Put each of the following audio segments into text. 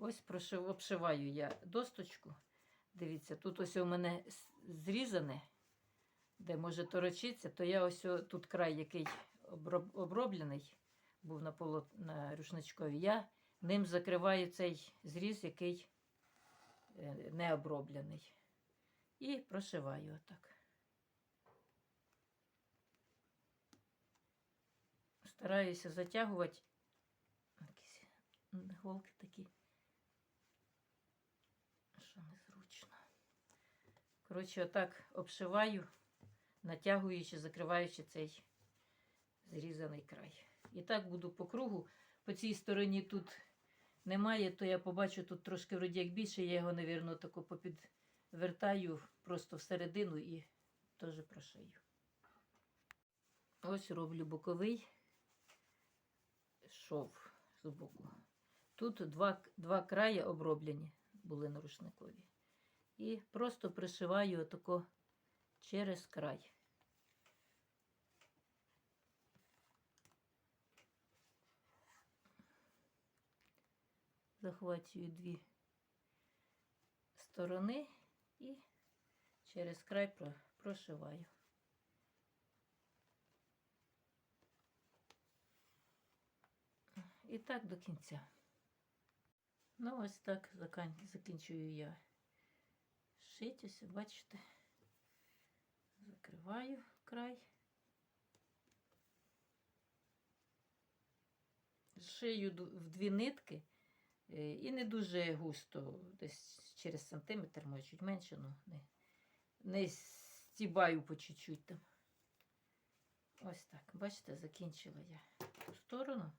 Ось прошив, обшиваю я досточку. Дивіться, тут ось у мене зрізане, де може торочитися, то я ось тут край, який оброблений, був на, поло, на рушничкові, я ним закриваю цей зріз, який е, не оброблений. І прошиваю отак. Стараюся затягувати якісь голки такі, що незручно. Коротше, отак обшиваю, натягуючи, закриваючи цей зрізаний край. І так буду по кругу. По цій стороні тут немає, то я побачу тут трошки вроді як більше, я його, навірно, тако попідвертаю просто всередину і теж прошию. Ось роблю боковий шов з боку. Тут два, два краї оброблені були на рушникові. І просто пришиваю отако через край. Захвачую дві сторони і через край прошиваю. І так до кінця. Ну, ось так закінчую я шить. Ось, бачите, закриваю край. Шию в дві нитки е, і не дуже густо, десь через сантиметр, може чуть менше, ну не, не стібаю по чуть-чуть там. Ось так. Бачите, закінчила я ту сторону.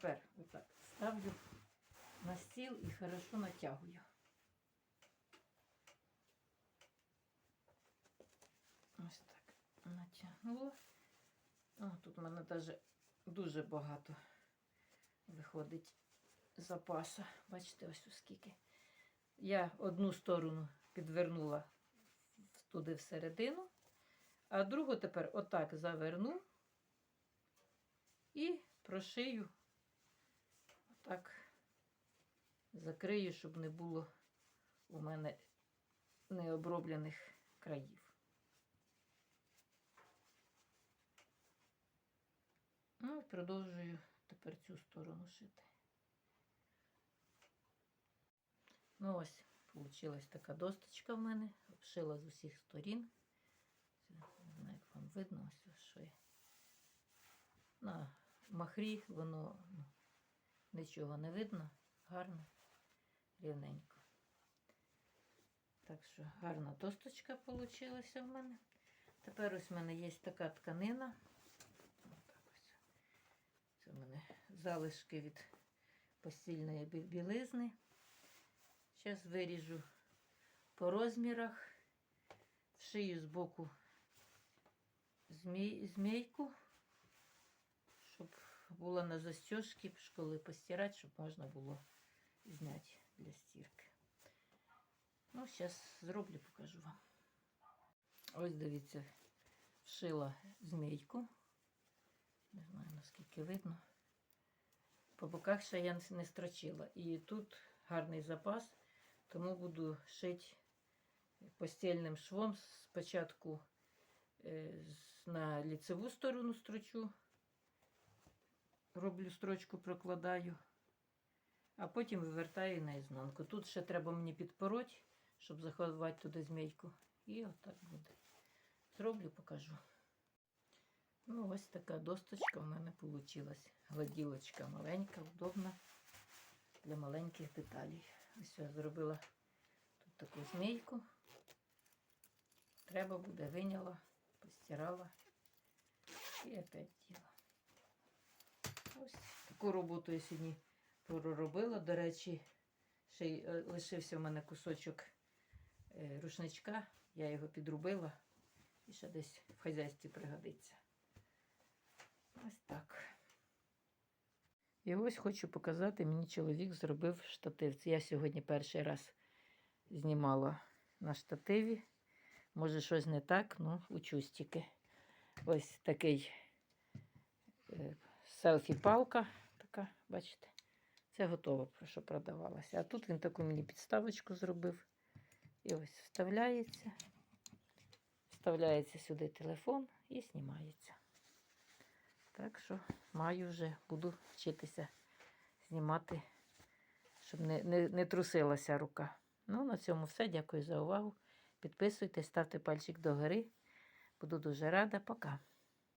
Тепер отак ставлю на стіл і хорошо натягую. Ось так натягнула. О, тут в мене навіть дуже багато виходить запаса. Бачите, ось оскільки. Я одну сторону підвернула туди всередину, а другу тепер отак заверну і прошию так закрию, щоб не було у мене необроблених країв. Ну, і продовжую тепер цю сторону шити. Ну, ось, вийшла така досточка в мене, обшила з усіх сторін. Не знаю, як вам видно, ось що я. На махрі воно Нічого не видно, гарно, рівненько. Так що гарна досточка вийшла в мене. Тепер ось в мене є така тканина. Це в мене залишки від постільної білизни. Зараз виріжу по розмірах, вшию з боку змій, змійку, була на застежці, коли постирати, щоб можна було зняти для стірки. Ну, зараз зроблю, покажу вам. Ось дивіться, вшила змійку. Не знаю, наскільки видно. По боках ще я не строчила. І тут гарний запас, тому буду шити постільним швом. Спочатку е, на ліцеву сторону строчу, роблю строчку, прокладаю, а потім вивертаю на ізнанку. Тут ще треба мені підпороть, щоб заховати туди змійку. І отак буде. Зроблю, покажу. Ну, ось така досточка в мене вийшла. Гладілочка маленька, удобна для маленьких деталей. Ось я зробила тут таку змійку. Треба буде, виняла, постирала і опять діла. Ось таку роботу я сьогодні проробила. До речі, ще й е, лишився в мене кусочок е, рушничка. Я його підрубила і ще десь в хазяйстві пригодиться. Ось так. І ось хочу показати, мені чоловік зробив штатив. Це я сьогодні перший раз знімала на штативі. Може, щось не так, ну, учусь тільки. Ось такий е, селфі-палка така, бачите. Це готово, що продавалося. А тут він таку мені підставочку зробив. І ось вставляється. Вставляється сюди телефон і знімається. Так що маю вже, буду вчитися знімати, щоб не, не, не трусилася рука. Ну, на цьому все. Дякую за увагу. Підписуйтесь, ставте пальчик догори. Буду дуже рада. Пока.